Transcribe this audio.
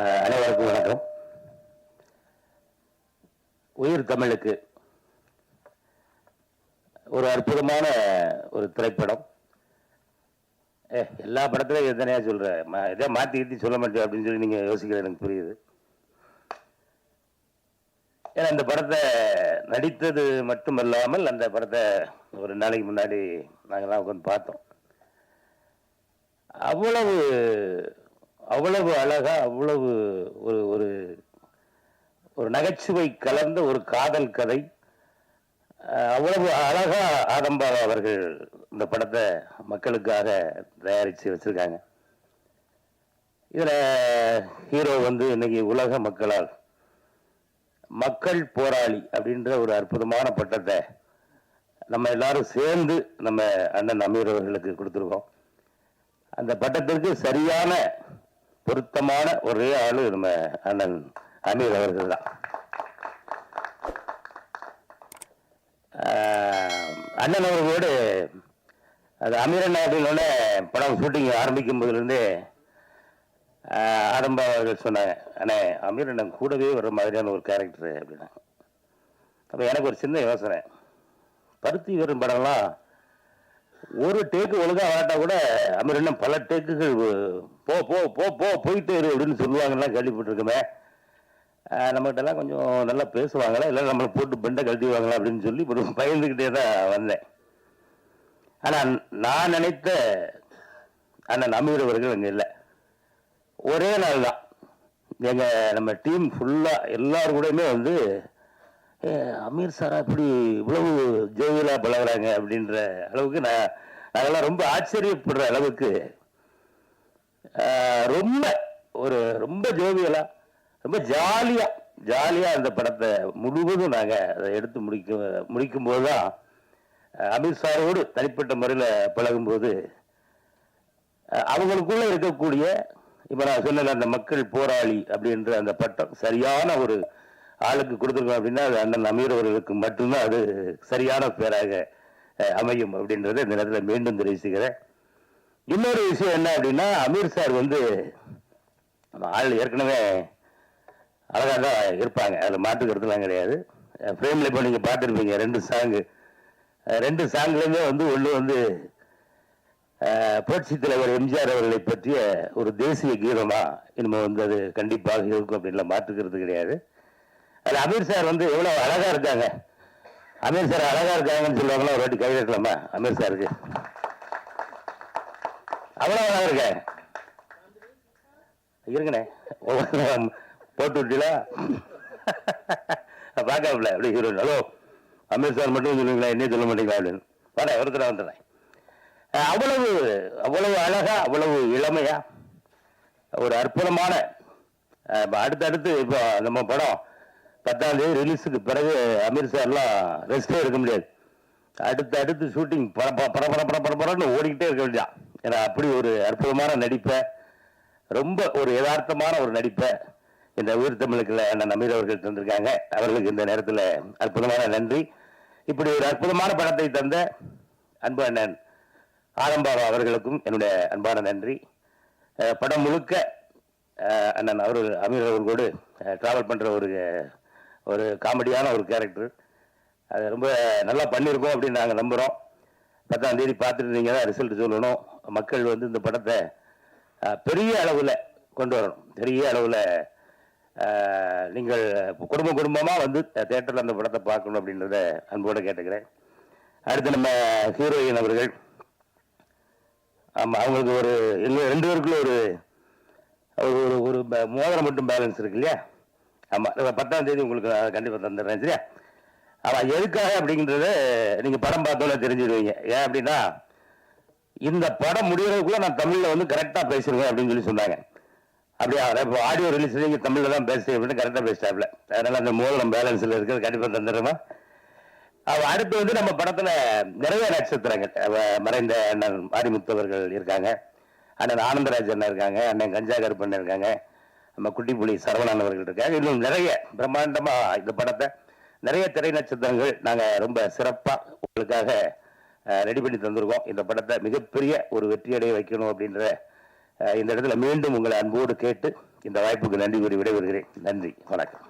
அனைவருக்கும் வணக்கம். உயிர் தமிழுக்கு ஒரு அற்புதமான ஒரு திரைப்படம். ஏ எல்லா படத்துலையும் எத்தனையா சொல்கிற ம- மாற்றி மாத்தி கீத்தி சொல்ல மாட்டேன் அப்படின்னு சொல்லி நீங்கள் யோசிக்கிற எனக்கு புரியுது. ஏன்னா இந்த படத்தை நடித்தது மட்டுமல்லாமல் அந்த படத்தை ஒரு நாளைக்கு முன்னாடி நாங்கள்லாம் உட்காந்து பார்த்தோம். அவ்வளவு அவ்வளவு அழகா அவ்வளவு ஒரு ஒரு ஒரு நகைச்சுவை கலந்த ஒரு காதல் கதை. அவ்வளவு அழகா ஆடம்பா அவர்கள் இந்த படத்தை மக்களுக்காக தயாரித்து வச்சுருக்காங்க. இதில் ஹீரோ வந்து இன்னைக்கு உலக மக்களால் மக்கள் போராளி அப்படின்ற ஒரு அற்புதமான பட்டத்தை நம்ம எல்லாரும் சேர்ந்து நம்ம அண்ணன் அமீர் அவர்களுக்கு கொடுத்துருக்கோம். அந்த பட்டத்திற்கு சரியான பொருத்தமான ஒரே ஆளு நம்ம அண்ணன் அமீர் அவர்கள் தான். அண்ணன் அவர்களோடு அது அமீரன் அப்படின்னோடனே படம் ஷூட்டிங் ஆரம்பிக்கும் போதுலேருந்தே ஆரம்ப அவர்கள் சொன்னாங்க அண்ணே அமீர் கூடவே வர மாதிரியான ஒரு கேரக்டரு அப்படின்னாங்க அப்போ எனக்கு ஒரு சின்ன யோசனை. பருத்தி வீரன் படம்லாம் ஒரு டேக்கு ஒழுங்கா வராட்டா கூட நம்ம இன்னும் பல டேக்குகள் போ போ போ போ போயிட்டே இரு அப்படின்னு சொல்லுவாங்கலாம் கேள்விப்பட்டிருக்கோமே. நம்மகிட்டலாம் கொஞ்சம் நல்லா பேசுவாங்களா? இல்லை நம்மளை போட்டு பெண்டை கழட்டிவாங்களா அப்படின்னு சொல்லி ஒரு பயந்துக்கிட்டே தான் வந்தேன். ஆனால் நான் நினைத்த அண்ணன் அமீர் அவர்கள் அங்கே இல்லை. ஒரே நாள் தான் எங்கள் நம்ம டீம் ஃபுல்லாக எல்லாரும் கூடயுமே வந்து அமீர் சாரா இப்படி இவ்வளவு ஜோவியலா பழகுறாங்க அப்படின்ற அளவுக்கு நான் நாங்கள்லாம் ரொம்ப ஆச்சரியப்படுற அளவுக்கு ரொம்ப ஒரு ரொம்ப ஜோவியலா ரொம்ப ஜாலியாக ஜாலியாக அந்த படத்தை முழுவதும் நாங்கள் அதை எடுத்து முடிக்க முடிக்கும் போதுதான் அமீர் தனிப்பட்ட முறையில் பழகும்போது அவங்களுக்குள்ளே இருக்கக்கூடிய இப்போ நான் சொன்ன அந்த மக்கள் போராளி அப்படின்ற அந்த பட்டம் சரியான ஒரு ஆளுக்கு கொடுத்துருக்கோம் அப்படின்னா அது அண்ணன் அமீர் அவர்களுக்கு மட்டும்தான் அது சரியான பேராக அமையும் அப்படின்றத இந்த நேரத்தில் மீண்டும் தெரிவிச்சுக்கிறேன். இன்னொரு விஷயம் என்ன அப்படின்னா அமீர் சார் வந்து ஆள் ஏற்கனவே அழகாக தான் இருப்பாங்க. அதில் மாற்றுக்கிறதுலாம் கிடையாது. ஃப்ரேமில் இப்போ நீங்கள் பார்த்துருப்பீங்க ரெண்டு சாங்கு ரெண்டு சாங்லேயுமே வந்து ஒன்று வந்து புரட்சி தலைவர் எம்ஜிஆர் அவர்களை பற்றிய ஒரு தேசிய கீதமாக இனிமேல் வந்து அது கண்டிப்பாக இருக்கும் அப்படின்லாம் மாற்றுக்கிறது கிடையாது. அது அமீர் சார் வந்து எவ்வளோ அழகா இருக்காங்க. அமீர் சார் அழகா இருக்காங்கன்னு சொல்லுவாங்களா? ஒரு வாட்டி கை தட்டலாமா அமீர் சாருக்கு. அவ்வளவு அழகா இருக்கேன் இருங்கண்ணே போட்டு விட்டீங்களா? பார்க்காமல. அப்படி ஹீரோ ஹலோ அமீர் சார் மட்டும் சொல்லுங்களேன் என்ன சொல்ல மாட்டீங்களா? அப்படின்னு. வரேன் ஒருத்தர வந்துடுறேன். அவ்வளவு அவ்வளவு அழகா அவ்வளவு இளமையா ஒரு அற்புதமான அடுத்தடுத்து இப்போ நம்ம படம் பத்தாம் தேதி ரிலீஸுக்கு பிறகு அமீர் சார்லாம் ரெஸ்டே எடுக்க முடியாது. அடுத்து அடுத்து ஷூட்டிங் பர பர பர பர பர பரன்னு ஓடிக்கிட்டே இருக்க வேண்டியதான் ஏன்னா அப்படி ஒரு அற்புதமான நடிப்பை ரொம்ப ஒரு யதார்த்தமான ஒரு நடிப்பை இந்த உயிர் தமிழுக்கில் அண்ணன் அமீர் அவர்கள் தந்திருக்காங்க. அவர்களுக்கு இந்த நேரத்தில் அற்புதமான நன்றி. இப்படி ஒரு அற்புதமான படத்தை தந்த அன்பு அண்ணன் ஆரம்பாபா அவர்களுக்கும் என்னுடைய அன்பான நன்றி. படம் முழுக்க அண்ணன் அவர்கள் அமீர் அவர்களோடு ட்ராவல் பண்ணுற ஒரு ஒரு காமெடியான ஒரு கேரக்டர் அது ரொம்ப நல்லா பண்ணியிருக்கோம் அப்படின்னு நாங்கள் நம்புகிறோம் பத்தாம் தேதி பார்த்துட்டு நீங்கள் தான் ரிசல்ட் சொல்லணும். மக்கள் வந்து இந்த படத்தை பெரிய அளவில் கொண்டு வரணும். பெரிய அளவில் நீங்கள் குடும்ப குடும்பமாக வந்து தேட்டரில் அந்த படத்தை பார்க்கணும் அப்படின்றத அன்போடு கேட்டுக்கிறேன். அடுத்து நம்ம ஹீரோயின் அவர்கள். ஆமாம் அவங்களுக்கு ஒரு எங்கள் ரெண்டு பேருக்குள்ள ஒரு ஒரு ஒரு மோதிரம் மட்டும் பேலன்ஸ் இருக்கு இல்லையா? ஆமாம் பத்தாம் தேதி உங்களுக்கு கண்டிப்பாக தந்துடுறேன் சரியா? ஆமாம் எதுக்காக அப்படிங்கிறது நீங்கள் படம் பார்த்தோன்னே தெரிஞ்சிடுவீங்க. ஏன் அப்படின்னா இந்த படம் முடியறதுக்குள்ள நான் தமிழில் வந்து கரெக்டாக பேசிடுவேன் அப்படின்னு சொல்லி சொன்னாங்க. அப்படியா? இப்போ ஆடியோ ரிலீஸ் நீங்கள் தமிழில் தான் பேசுறீங்க அப்படின்னு கரெக்டாக பேசிட்டாப்ல. அதனால் அந்த மூலம் பேலன்ஸில் இருக்கிறது கண்டிப்பாக தந்துடுறேமா அவள் அடுத்து வந்து நம்ம படத்தில் நிறைய நட்சத்திரங்கள். மறைந்த அண்ணன் மாரிமுத்து அவர்கள் இருக்காங்க. அண்ணன் ஆனந்தராஜ் அண்ணன் இருக்காங்க. அண்ணன் கஞ்சா கருப்பண்ணன் இருக்காங்க. நம்ம குட்டிப்புலி சரவணன் அவர்கள் இருக்காங்க. இன்னும் நிறைய பிரம்மாண்டமாக இந்த படத்தை நிறைய திரை நட்சத்திரங்கள் நாங்கள் ரொம்ப சிறப்பாக உங்களுக்காக ரெடி பண்ணி தந்திருக்கோம். இந்த படத்தை மிகப்பெரிய ஒரு வெற்றியடைய வைக்கணும் அப்படின்ற இந்த இடத்துல மீண்டும் உங்களை அன்போடு கேட்டு இந்த வாய்ப்புக்கு நன்றி கூறி விடைபெறுகிறேன். நன்றி. வணக்கம்.